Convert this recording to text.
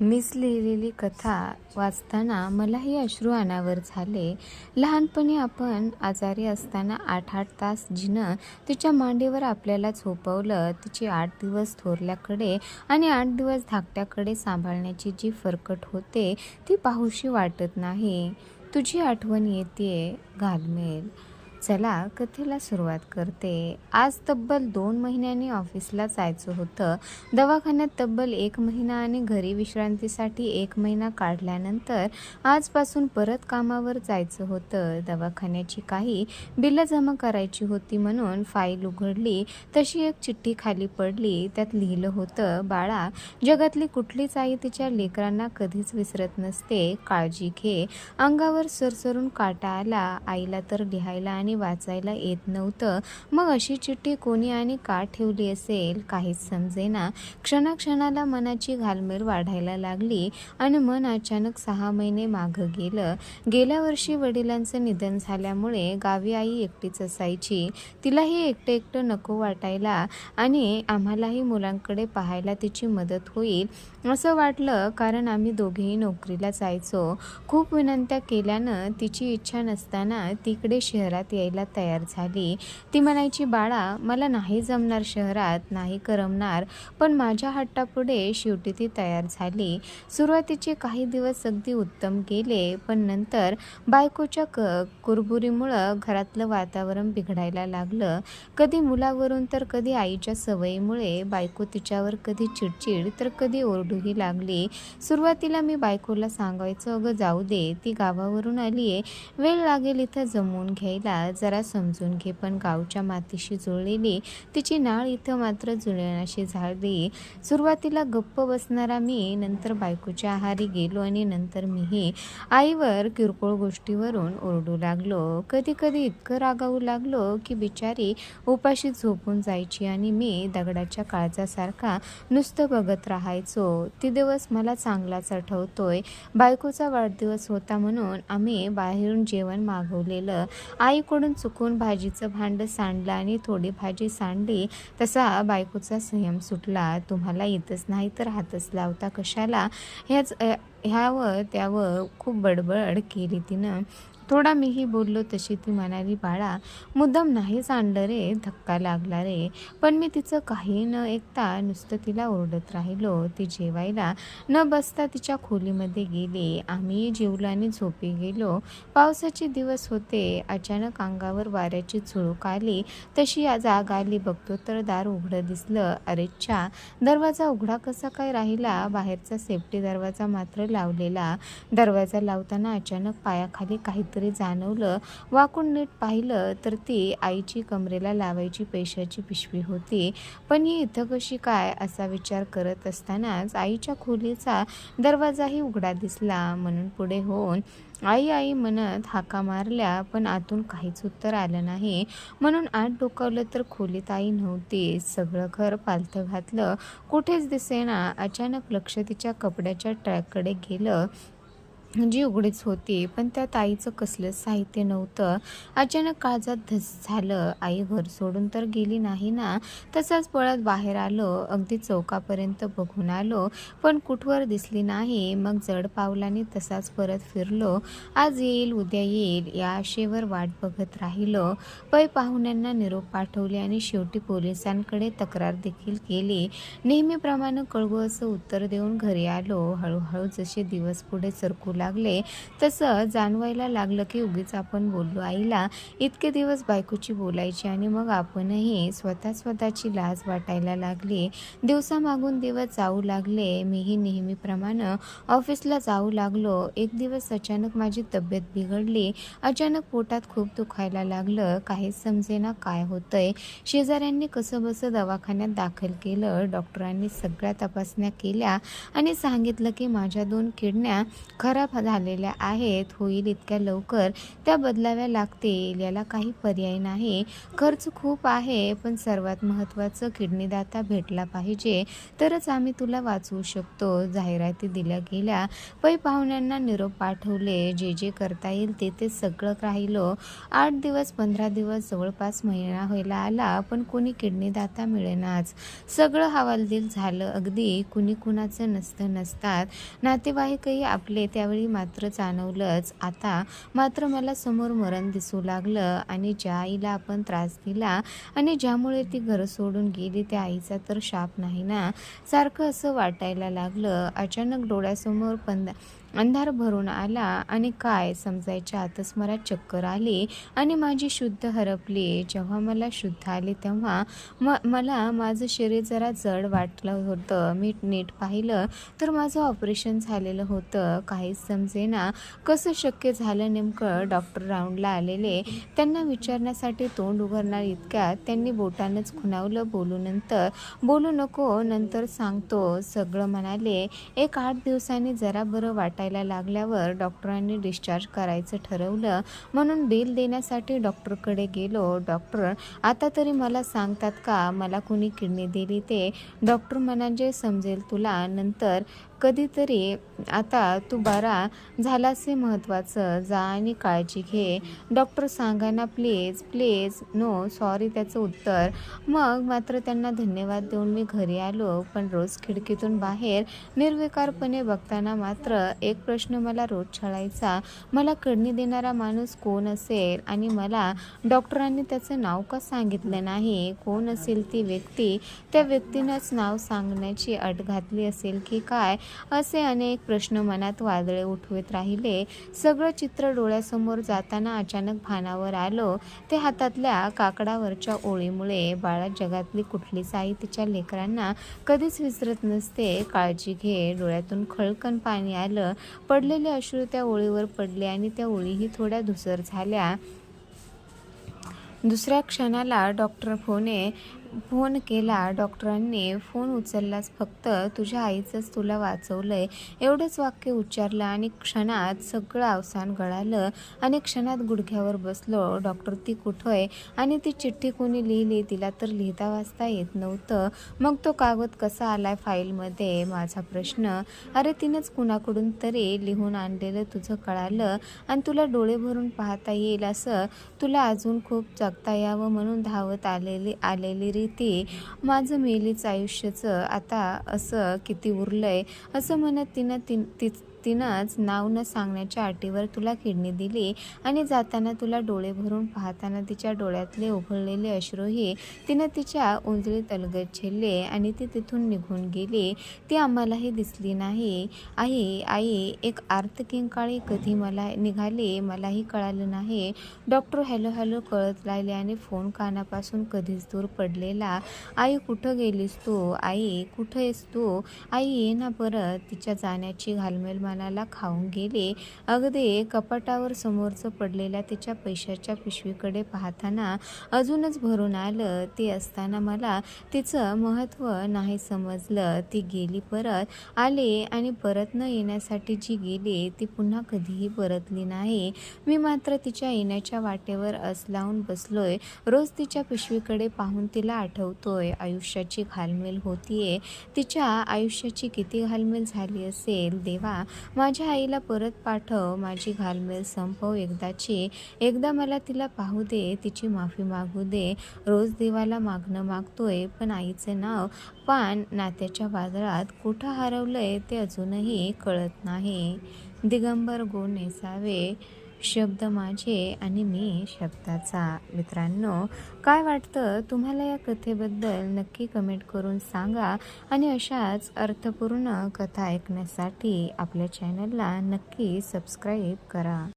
मीच लिहिलेली कथा वाचताना मलाही अश्रू अनावर झाले. लहानपणी आपण आजारी असताना आठ आठ तास जिनं तिच्या मांडीवर आपल्याला झोपवलं तिची आठ दिवस थोरल्याकडे आणि आठ दिवस धाकट्याकडे सांभाळण्याची जी फरकट होते ती पाहूशी वाटत नाही. तुझी आठवण येते घालमेल चला कथेला सुरुवात करते. आज तब्बल दोन महिन्यांनी ऑफिसला जायचं होतं. दवाखान्यात तब्बल एक महिना आणि घरी विश्रांतीसाठी एक महिना काढल्यानंतर आजपासून परत कामावर जायचं होतं. दवाखान्याची काही बिलं जमा करायची होती म्हणून फाईल उघडली. तशी एक चिठ्ठी खाली पडली. त्यात लिहिलं होतं बाळा जगातली कुठलीच आई तिच्या लेकरांना कधीच विसरत नसते. काळजी घे. अंगावर सरसरून काटा आला. आईला तर लिहायला आणि वाचायला येत नव्हतं. मग अशी चिठ्ठी कोणी आणि का ठेवली असेल काहीच समजेना. क्षणाक्षणाला मनाची घालमेल वाढायला लागली आणि मन अचानक सहा महिने मागं गेलं. गेल्या वर्षी वडिलांचं निधन झाल्यामुळे गावी आई एकटीच असायची. तिलाही एकटं एकटं नको वाटायला आणि आम्हालाही मुलांकडे पाहायला तिची मदत होईल असं वाटलं कारण आम्ही दोघेही नोकरीला जायचो. खूप विनंत्या केल्यानं तिची इच्छा नसताना तिकडे शहरात यायला तयार झाली. ती म्हणायची बाळा मला नाही जमणार शहरात नाही करमणार पण माझ्या हट्टापुढे शेवटी ती तयार झाली. सुरुवातीचे काही दिवस अगदी उत्तम गेले पण नंतर बायकोच्या क कुरबुरीमुळं घरातलं वातावरण बिघडायला लागलं. कधी मुलावरून तर कधी आईच्या सवयीमुळे बायको तिच्यावर कधी चिडचिड तर कधी ओरडूही लागली. सुरुवातीला मी बायकोला सांगायचं अगं जाऊ दे ती गावावरून आली आहे वेळ लागेल इथं जमवून घ्यायला. जरा समजून घे. पण गावच्या मातीशी जुळलेली तिची नाळ इथं मात्र जुळण्याशी झाली सुरुवातीला गप्प बसणारा मी नंतर बायकोच्या आहारी गेलो आणि नंतर मीही आईवर किरकोळ गोष्टीवरून ओरडू लागलो. कधी कधी इतकं रागावू लागलो की बिचारी उपाशी झोपून जायची आणि मी दगडाच्या काळजासारखा नुसतं बघत राहायचो. ती दिवस मला चांगलाच आठवतोय. बायकोचा वाढदिवस होता म्हणून आम्ही बाहेरून जेवण मागवलेलं. आईकडून चुकून भाजीचं भांडं सांडलं आणि थोडी भाजी सांडली तसा बायकोचा संयम सुटला. तुम्हाला येतच नाही तर हातच लावता कशाला? ह्याच ह्यावर त्यावर खूप बडबड केली तिनं. थोडा मीही बोललो तशी ती म्हणाली बाळा मुद्दाम नाहीच आणलं रे धक्का लागला रे. पण मी तिचं काही न ऐकता नुसतं तिला ओरडत राहिलो. ती जेवायला न बसता तिच्या खोलीमध्ये गेली. आम्ही जेवलो आणि झोपी गेलो. पावसाचे दिवस होते. अचानक अंगावर वाऱ्याची झुळूक आली. तशी या जाग आली. बघतो तर दार उघडं दिसलं. अरेच्छा दरवाजा उघडा कसा काय राहिला? बाहेरचा सेफ्टी दरवाजा मात्र लावलेला. दरवाजा लावताना अचानक पायाखाली काहीतरी जाणवलं. वाकून नीट पाहिलं तर ती आईची कमरेला लावायची पैशाची पिशवी होती. पण ही इथं कशी काय? असा विचार करत असतानाच आईच्या खोलीचा दरवाजाही उघडा दिसला. म्हणून पुढे होऊन आई आई म्हणत हाका मारल्या पण आतून काहीच उत्तर आलं नाही. म्हणून आत डोकावलं तर खोलीत आई नव्हती. सगळं घर पालथं घातलं. कुठेच दिसेना. अचानक लक्ष तिच्या कपड्याच्या ट्रॅककडे गेलं. जी उघडीच होती पण त्यात आईचं कसलंच साहित्य नव्हतं. अचानक काळजात धस झालं. आई घर सोडून तर गेली नाही ना. तसाच पळत बाहेर आलो. अगदी चौकापर्यंत बघून आलो. पण कुठवर दिसली नाही. मग जड पावलाने तसाच परत फिरलो. आज येईल उद्या येईल या आशेवर वाट बघत राहिलो. पै पाहुण्यांना निरोप पाठवले आणि शेवटी पोलिसांकडे तक्रार देखील केली. नेहमीप्रमाणे कळगू असं उत्तर देऊन घरी आलो. हळूहळू जसे दिवस पुढे सरकू लागले तसं जाणवायला लागलं की उगीच आपण बोललो आईला इतके दिवस बायकोची बोलायची आणि मग आपणही स्वतः स्वतःची लाज वाटायला लागली. दिवसामागून दिवस जाऊ लागले मीही नेहमीप्रमाणे ऑफिसला जाऊ लागलो. एक दिवस अचानक माझी तब्येत बिघडली. अचानक पोटात खूप दुखायला लागलं. काहीच समजेना काय होतंय. शेजाऱ्यांनी कसं बसं दवाखान्यात दाखल केलं. डॉक्टरांनी सगळ्या तपासण्या केल्या आणि सांगितलं की माझ्या दोन किडण्या खराब झालेल्या आहेत. होईल इतक्या लवकर. त्या बदलाव्या लागतील याला काही पर्याय नाही. खर्च खूप आहे पण सर्वात महत्त्वाचं किडनीदाता भेटला पाहिजे. तरच आम्ही तुला वाचवू शकतो. जाहिराती दिल्या गेल्या. पै पाहुण्यांना निरोप पाठवले. जे जे करता येईल ते ते सगळं राहिलो. आठ दिवस पंधरा दिवस जवळपास महिना व्हायला आला पण कोणी किडनीदाता मिळेनाच. सगळं हवालदिल झालं. अगदी कुणी कुणाचं नसतं नसतात. नातेवाईकही आपले त्यावेळी मात्र जाणवलंच. आता मात्र मला समोर मरण दिसू लागलं आणि ज्या आईला आपण त्रास दिला आणि ज्यामुळे ती घर सोडून गेली त्या आईचा तर शाप नाही ना? सारखं असं वाटायला लागलं. अचानक डोळ्यासमोर पंद अंधार भरून आला आणि काय समजायच्या आतच मला चक्कर आली आणि माझी शुद्ध हरपली. जेव्हा मला शुद्ध आली तेव्हा म मला माझं शरीर जरा जड वाटलं होतं. मी नीट पाहिलं तर माझं ऑपरेशन झालेलं होतं. काहीच समजेना. कसं शक्य झालं नेमकं? डॉक्टर राऊंडला आलेले. त्यांना विचारण्यासाठी तोंड उघडणार इतक्यात त्यांनी बोटानंच खुणावलं बोलू नंतर बोलू नको नंतर सांगतो. सगळं म्हणाले. एक आठ दिवसांनी जरा बरं वाटायला लागल्यावर डॉक्टरांनी डिस्चार्ज करायचं ठरवलं. म्हणून बिल देण्यासाठी डॉक्टरकडे गेलो. डॉक्टर आता तरी मला सांगतात का? मला कुणी किडनी दिली ते? डॉक्टर म्हणाले समजेल तुला. नंतर कधीतरी आता तू बरा झालास हे महत्त्वाचं. जा आणि काळजी घे. डॉक्टर सांगा ना प्लीज प्लीज नो सॉरी त्याचं उत्तर. मग मात्र त्यांना धन्यवाद देऊन मी घरी आलो पण रोज खिडकीतून बाहेर निर्विकारपणे बघताना मात्र एक प्रश्न मला रोज छळायचा. मला कडणी देणारा माणूस कोण असेल? आणि मला डॉक्टरांनी त्याचं नाव का सांगितलं नाही? कोण असेल ती व्यक्ती? त्या व्यक्तीनंच नाव सांगण्याची अट घातली असेल की काय? असे अनेक प्रश्न मनात वादळे उठवत राहिले. सगळं चित्र डोळ्यासमोर जाताना अचानक भानावर आलो. ते हातातल्या काकडावरच्या ओळीमुळे बाळा जगातली कुठलीच आई तिच्या लेकरांना कधीच विसरत नसते. काळजी घे. डोळ्यातून खळकन पाणी आलं. पडलेले अश्रू त्या ओळीवर पडले आणि त्या ओळीही थोड्या धुसर झाल्या. दुसऱ्या क्षणाला डॉक्टर फोने फोन केला डॉक्टरांनी फोन उचललाच. फक्त तुझ्या आईचंच तुला वाचवलंय. एवढंच वाक्य उच्चारलं आणि क्षणात सगळं अवसान गळालं आणि क्षणात गुडघ्यावर बसलो. डॉक्टर ती कुठं आहे आणि ती चिठ्ठी कोणी लिहिली? तिला तर लिहिता वाचता येत नव्हतं. मग तो कागद कसा आलाय फाईलमध्ये? माझा प्रश्न. अरे तिनंच कुणाकडून तरी लिहून आणलेलं तुझं कळालं आणि तुला डोळे भरून पाहता येईल असं तुला अजून खूप जगता यावं म्हणून धावत आलेली आलेली ती माझं मेलीच आयुष्याचं आता असं किती उरलंय असं म्हणत तिनं ती ती तिनंच नाव न सांगण्याच्या अटीवर तुला किडनी दिली आणि जाताना तुला डोळे भरून पाहताना तिच्या डोळ्यातले उघडलेले अश्रूही तिनं तिच्या उंजळीत तलगत झेलले आणि ती तिथून निघून गेली. ती आम्हालाही दिसली नाही. आई आई एक आर्तकिंकाळी कधी मला निघाली? मलाही कळालं नाही. डॉक्टर हॅलो हॅलो कळत राहिले आणि फोन कानापासून कधीच दूर पडलेला. आई कुठं गेलीस तू? आई कुठं आहेस तू? आई ये ना परत. तिच्या जाण्याची घालमेल मनाला खाऊन गेले. अगदी कपाटावर समोरचं पडलेल्या तिच्या पैशाच्या पिशवीकडे पाहताना अजूनच भरून आलं. ते असताना मला तिचं महत्त्व नाही समजलं. ती गेली परत आले आणि परत न येण्यासाठी जी गेली ती पुन्हा कधीही परतली नाही. मी मात्र तिच्या येण्याच्या वाटेवर अस लावून बसलोय. रोज तिच्या पिशवीकडे पाहून तिला आठवतोय. आयुष्याची घालमेल होतीये. तिच्या आयुष्याची किती घालमेल झाली असेल? देवा माझ्या आईला परत पाठव माझी घालमेल संपव एकदाची. एकदा मला तिला पाहू दे तिची माफी मागू दे. रोज देवाला मागणं मागतोय पण आईचं नाव पान नात्याच्या बाजारात कुठं हरवलंय ते अजूनही कळत नाही. दिगंबर गो नेसावे. शब्द माझे आणि मी शब्दाचा. मित्रांनो काय वाटतं? तुम्हाला या कथेबद्दल नक्की कमेंट करून सांगा आणि अशाच अर्थपूर्ण कथा ऐकण्यासाठी आपल्या चॅनलला नक्की सबस्क्राईब करा.